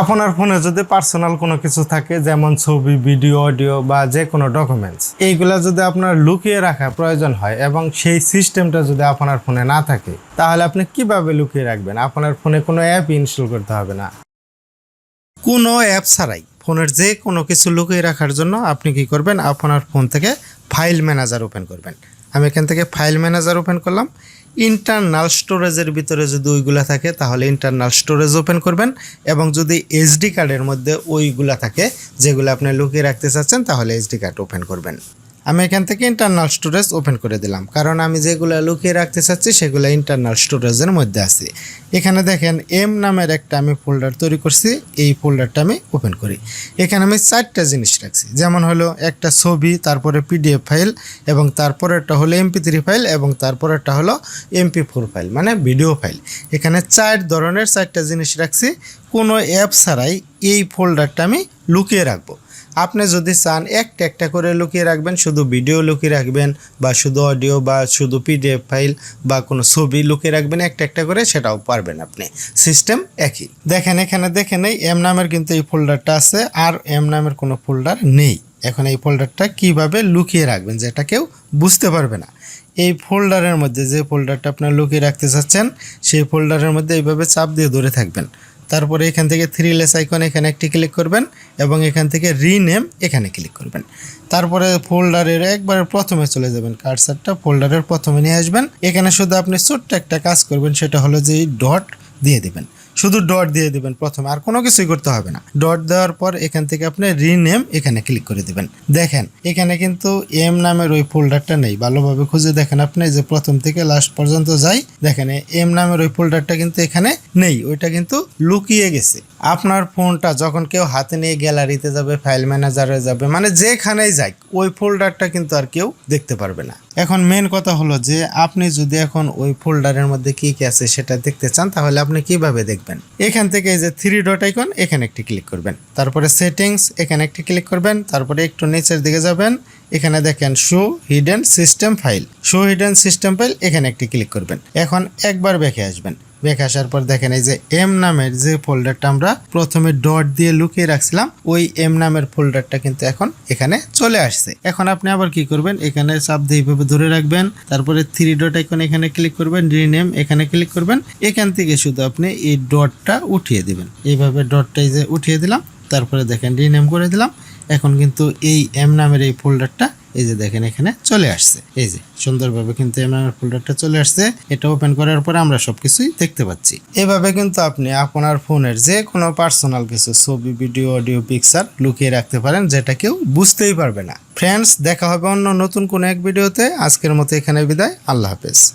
আপনার ফোনে যদি পার্সোনাল কোনো কিছু থাকে, যেমন ছবি ভিডিও অডিও বা যে কোনো ডকুমেন্টস এইগুলা যদি আপনার লুকিয়ে রাখা প্রয়োজন হয় এবং সেই সিস্টেমটা যদি আপনার ফোনে না থাকে, তাহলে আপনি কীভাবে লুকিয়ে রাখবেন? আপনার ফোনে কোনো অ্যাপ ইনস্টল করতে হবে না। কোনো অ্যাপ ছাড়াই ফোনের যে কোনো কিছু লুকিয়ে রাখার জন্য আপনি কি করবেন? আপনার ফোন থেকে ফাইল ম্যানেজার ওপেন করবেন। আমি এখান থেকে ফাইল ম্যানেজার ওপেন করলাম। ইন্টারনাল স্টোরেজের ভিতরে যদি ওইগুলা থাকে, তাহলে ইন্টারনাল স্টোরেজ ওপেন করবেন এবং যদি এইচডি কার্ডের মধ্যে ওইগুলা থাকে, যেগুলো আপনি লুকিয়ে রাখতে চাচ্ছেন, তাহলে এইচডি কার্ড ওপেন করবেন। আমি এখান থেকে ইন্টারনাল স্টোরেজ ওপেন করে দিলাম। কারণ আমি যেগুলো লুকিয়ে রাখতে চাচ্ছি, সেগুলো ইন্টারনাল স্টোরেজের মধ্যে আছে। এখানে দেখেন এম নামের একটা আমি ফোল্ডার তৈরি করছি, এই ফোল্ডারটা আমি ওপেন করি। এখানে আমি চারটা জিনিস রাখছি। যেমন হলো, একটা ছবি, তারপরে পিডিএফ ফাইল এবং তারপরেরটা হলো এমপি থ্রি ফাইল এবং তারপরেরটা হলো এমপি ফোর ফাইল মানে ভিডিও ফাইল এখানে চার ধরনের চারটা জিনিস রাখছি। কোনো অ্যাপ ছাড়াই এই ফোল্ডারটা আমি লুকিয়ে রাখব। আপনি যদি চান একটা একটা করে লুকিয়ে রাখবেন, শুধু ভিডিও লুকিয়ে রাখবেন বা শুধু অডিও বা শুধু পিডিএফ ফাইল বা কোনো ছবি লুকিয়ে রাখবেন, একটা একটা করে সেটাও পারবেন আপনি। সিস্টেম একই। দেখেন এখানে দেখে নেই এম নামের কিন্তু এই ফোল্ডারটা আছে আর এম নামের কোনো ফোল্ডার নেই। এখন এই ফোল্ডারটা কীভাবে লুকিয়ে রাখবেন যেটা কেউ বুঝতে পারবে না। এই ফোল্ডারের মধ্যে যে ফোল্ডারটা আপনার লুকিয়ে রাখতে চাচ্ছেন, সেই ফোল্ডারের মধ্যে এইভাবে চাপ দিয়ে ধরে থাকবেন। তারপরে এখান থেকে থ্রি লেস আইকন এখানে একটি ক্লিক করবেন এবং এখান থেকে রিনেম এখানে ক্লিক করবেন। তারপরে ফোল্ডারের একবারে প্রথমে চলে যাবেন কার্সারটা ফোল্ডারের প্রথমে নিয়ে আসবেন। এখানে শুধু আপনি ছোট্ট একটা কাজ করবেন, সেটা হলো যে ডট দিয়ে দেবেন। শুধু ডট দিয়ে দেবেন প্রথমে, আর কোনো কিছুই করতে হবে না। ডট দেওয়ার পর এখান থেকে আপনি রিনেম এখানে ক্লিক করে দেবেন। দেখেন, এখানে কিন্তু এম নামের ওই ফোল্ডারটা নেই। ভালোভাবে খুঁজে দেখেন আপনি যে প্রথম থেকে লাস্ট পর্যন্ত যাই, দেখেন এম নামের ওই ফোল্ডারটা কিন্তু এখানে নেই। ওইটা কিন্তু লুকিয়ে গেছে। আপনার ফোনটা যখন কেউ হাতে নিয়ে গ্যালারিতে যাবে ফাইল ম্যানেজারে যাবে মানে যেখানেই যাই ওই ফোল্ডারটা কিন্তু আর কেউ দেখতে পারবে না। এখন মেন কথা হলো যে, আপনি যদি এখন ওই ফোল্ডারের মধ্যে কি কি আছে সেটা দেখতে চান, তাহলে আপনি কীভাবে দেখবেন? এখান থেকে যে থ্রি ডট আইকন এখানে একটি ক্লিক করবেন। তারপরে সেটিংস এখানে একটি ক্লিক করবেন। তারপরে একটু নিচের দিকে যাবেন। এখানে দেখেন show hidden system file show hidden system file এখানে একটি ক্লিক করবেন। এখন একবার দেখে আসবেন। বেঁকে আসার পর দেখেন এই যে এম নামের যে ফোল্ডারটা আমরা প্রথমে ডট দিয়ে লুকিয়ে রাখছিলাম, ওই এম নামের ফোল্ডারটা কিন্তু এখন এখানে চলে আসছে। এখন আপনি আবার কি করবেন? এখানে চাপ দিয়ে এইভাবে ধরে রাখবেন, তারপরে থ্রি ডট এখন এখানে ক্লিক করবেন রিনেম এখানে ক্লিক করবেন, এখান থেকে শুধু আপনি এই ডটটা উঠিয়ে দিবেন। এইভাবে ডটটা এই যে উঠিয়ে দিলাম, তারপরে দেখেন রিনেম করে দিলাম। এখন কিন্তু এই এম নামের এই ফোল্ডারটা এই যে দেখেন এখানে চলে আসছে। এই যে, সুন্দরভাবে কিন্তু নামের ফোল্ডারটা চলে আসছে। এটা ওপেন করার পরে আমরা সবকিছুই দেখতে পাচ্ছি। এভাবে কিন্তু আপনি আপনার ফোনের যে কোনো পার্সোনাল কিছু, ছবি ভিডিও অডিও পিকচার লুকিয়ে রাখতে পারেন, যেটা কেউ বুঝতেই পারবে না। ফ্রেন্ডস দেখা হবে অন্য নতুন কোনো এক ভিডিওতে আজকের মতো এখানে বিদায়। আল্লাহ হাফেজ।